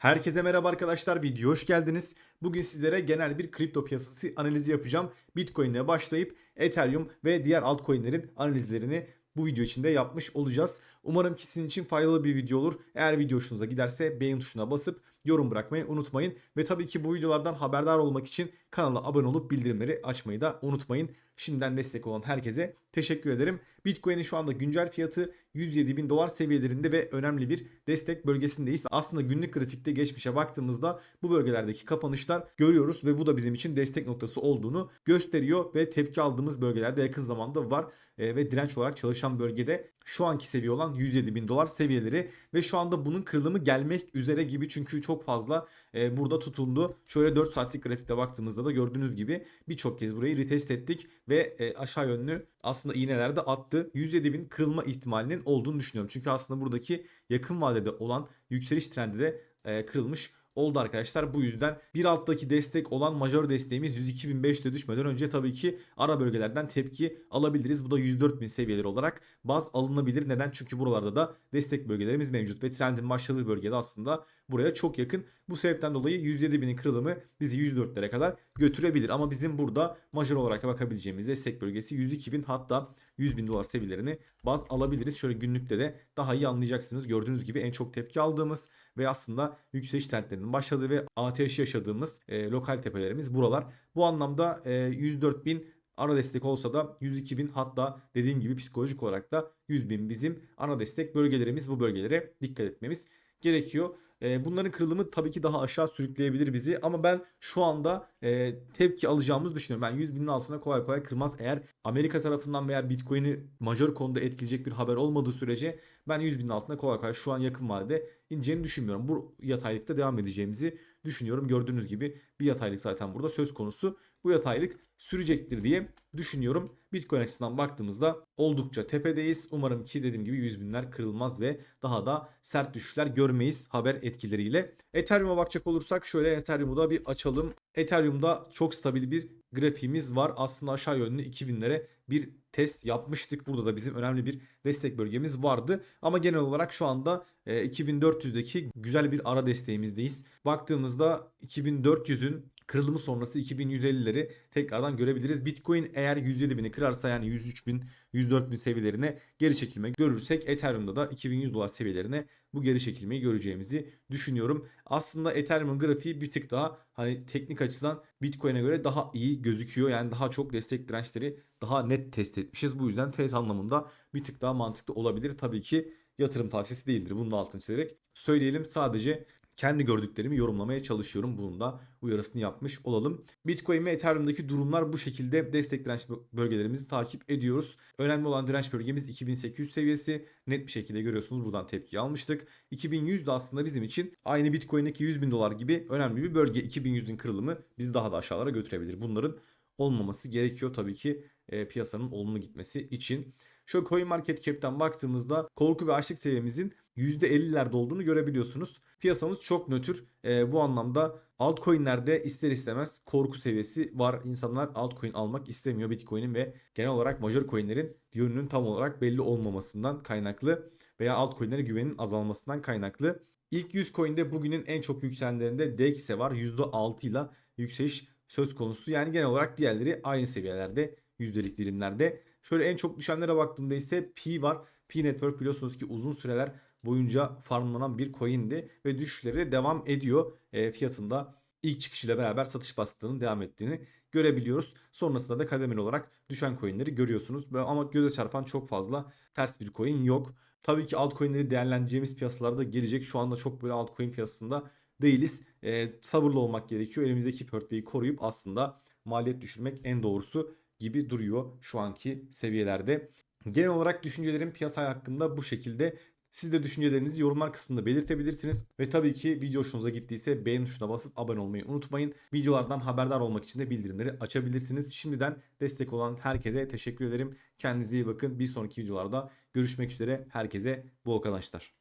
Herkese merhaba arkadaşlar. Video hoş geldiniz. Bugün sizlere genel bir kripto piyasası analizi yapacağım. Bitcoin ile başlayıp Ethereum ve diğer altcoin'lerin analizlerini bu video içinde yapmış olacağız. Umarım ki sizin için faydalı bir video olur. Eğer video hoşunuza giderse beğen tuşuna basıp yorum bırakmayı unutmayın. Ve tabii ki bu videolardan haberdar olmak için kanala abone olup bildirimleri açmayı da unutmayın. Şimdiden destek olan herkese teşekkür ederim. Bitcoin'in şu anda güncel fiyatı 107 bin dolar seviyelerinde ve önemli bir destek bölgesindeyiz. Aslında günlük grafikte geçmişe baktığımızda bu bölgelerdeki kapanışlar görüyoruz ve bu da bizim için destek noktası olduğunu gösteriyor ve tepki aldığımız bölgelerde yakın zamanda var E, ve direnç olarak çalışan bölgede şu anki seviye olan 107 bin dolar seviyeleri ve şu anda bunun kırılımı gelmek üzere gibi çünkü çok fazla e, burada tutundu. Şöyle 4 saatlik grafikte baktığımızda da gördüğünüz gibi birçok kez burayı retest ettik ve e, aşağı yönlü aslında iğneler de attı. 107 bin kırılma ihtimalinin olduğunu düşünüyorum. Çünkü aslında buradaki yakın vadede olan yükseliş trendi de e, kırılmış oldu arkadaşlar. Bu yüzden bir alttaki destek olan majör desteğimiz 102.500'e düşmeden önce tabii ki ara bölgelerden tepki alabiliriz. Bu da 104.000 seviyeleri olarak baz alınabilir. Neden? Çünkü buralarda da destek bölgelerimiz mevcut ve trendin başladığı bölgede aslında buraya çok yakın. Bu sebepten dolayı 107.000'in kırılımı bizi 104'lere kadar götürebilir. Ama bizim burada majör olarak bakabileceğimiz destek bölgesi 102.000 hatta 100.000 dolar seviyelerini baz alabiliriz. Şöyle günlükte de daha iyi anlayacaksınız. Gördüğünüz gibi en çok tepki aldığımız ve aslında yükseliş trendlerinin başladığı ve ATH yaşadığımız e, lokal tepelerimiz buralar. Bu anlamda e, 104.000 ara destek olsa da 102.000 hatta dediğim gibi psikolojik olarak da 100.000 bizim ana destek bölgelerimiz bu bölgelere dikkat etmemiz gerekiyor. E, bunların kırılımı tabii ki daha aşağı sürükleyebilir bizi ama ben şu anda e, tepki alacağımızı düşünüyorum. Ben 100 binin altına kolay kolay kırmaz. Eğer Amerika tarafından veya Bitcoin'i majör konuda etkileyecek bir haber olmadığı sürece ben 100 binin altına kolay kolay şu an yakın vadede ineceğini düşünmüyorum. Bu yataylıkta devam edeceğimizi düşünüyorum. Gördüğünüz gibi bir yataylık zaten burada söz konusu. Bu yataylık sürecektir diye düşünüyorum. Bitcoin açısından baktığımızda oldukça tepedeyiz. Umarım ki dediğim gibi 100 binler kırılmaz ve daha da sert düşüşler görmeyiz haber etkileriyle. Ethereum'a bakacak olursak şöyle Ethereum'u da bir açalım. Ethereum'da çok stabil bir grafiğimiz var. Aslında aşağı yönlü 2000'lere bir test yapmıştık. Burada da bizim önemli bir destek bölgemiz vardı. Ama genel olarak şu anda e, 2400'deki güzel bir ara desteğimizdeyiz. Baktığımızda 2400'ün kırılımı sonrası 2150'leri tekrardan görebiliriz. Bitcoin eğer 107 bini kırarsa yani 103 bin 104 bin seviyelerine geri çekilme görürsek Ethereum'da da 2100 dolar seviyelerine bu geri çekilmeyi göreceğimizi düşünüyorum. Aslında Ethereum'un grafiği bir tık daha hani teknik açıdan Bitcoin'e göre daha iyi gözüküyor. Yani daha çok destek dirençleri daha net test etmişiz. Bu yüzden trade anlamında bir tık daha mantıklı olabilir. Tabii ki yatırım tavsiyesi değildir. Bunu da altını çizerek söyleyelim. Sadece kendi gördüklerimi yorumlamaya çalışıyorum. Bunun da uyarısını yapmış olalım. Bitcoin ve Ethereum'daki durumlar bu şekilde destek direnç bölgelerimizi takip ediyoruz. Önemli olan direnç bölgemiz 2800 seviyesi. Net bir şekilde görüyorsunuz buradan tepki almıştık. 2100 de aslında bizim için aynı Bitcoin'deki 100 bin dolar gibi önemli bir bölge. 2100'ün kırılımı bizi daha da aşağılara götürebilir. Bunların olmaması gerekiyor tabii ki e, piyasanın olumlu gitmesi için. Şöyle CoinMarketCap'ten baktığımızda korku ve açlık seviyemizin %50'lerde olduğunu görebiliyorsunuz. Piyasamız çok nötr. E, bu anlamda altcoin'lerde ister istemez korku seviyesi var. İnsanlar altcoin almak istemiyor Bitcoin'in ve genel olarak major coin'lerin yönünün tam olarak belli olmamasından kaynaklı veya altcoin'lere güvenin azalmasından kaynaklı. İlk 100 coin'de bugünün en çok yükselenlerinde DXE var. %6 ile yükseliş söz konusu. Yani genel olarak diğerleri aynı seviyelerde yüzdelik dilimlerde. Şöyle en çok düşenlere baktığımda ise P var. P Network biliyorsunuz ki uzun süreler boyunca farmlanan bir coin'di ve düşüşleri de devam ediyor. E, fiyatında ilk çıkışıyla beraber satış baskılarının devam ettiğini görebiliyoruz. Sonrasında da kademeli olarak düşen coin'leri görüyorsunuz. Ama göze çarpan çok fazla ters bir coin yok. Tabii ki altcoin'leri değerlendireceğimiz piyasalarda gelecek. Şu anda çok böyle altcoin piyasasında değiliz. E, sabırlı olmak gerekiyor. Elimizdeki portföyü koruyup aslında maliyet düşürmek en doğrusu gibi duruyor şu anki seviyelerde. Genel olarak düşüncelerim piyasa hakkında bu şekilde. Siz de düşüncelerinizi yorumlar kısmında belirtebilirsiniz. Ve tabii ki video hoşunuza gittiyse beğen tuşuna basıp abone olmayı unutmayın. Videolardan haberdar olmak için de bildirimleri açabilirsiniz. Şimdiden destek olan herkese teşekkür ederim. Kendinize iyi bakın. Bir sonraki videolarda görüşmek üzere. Herkese bol kazançlar.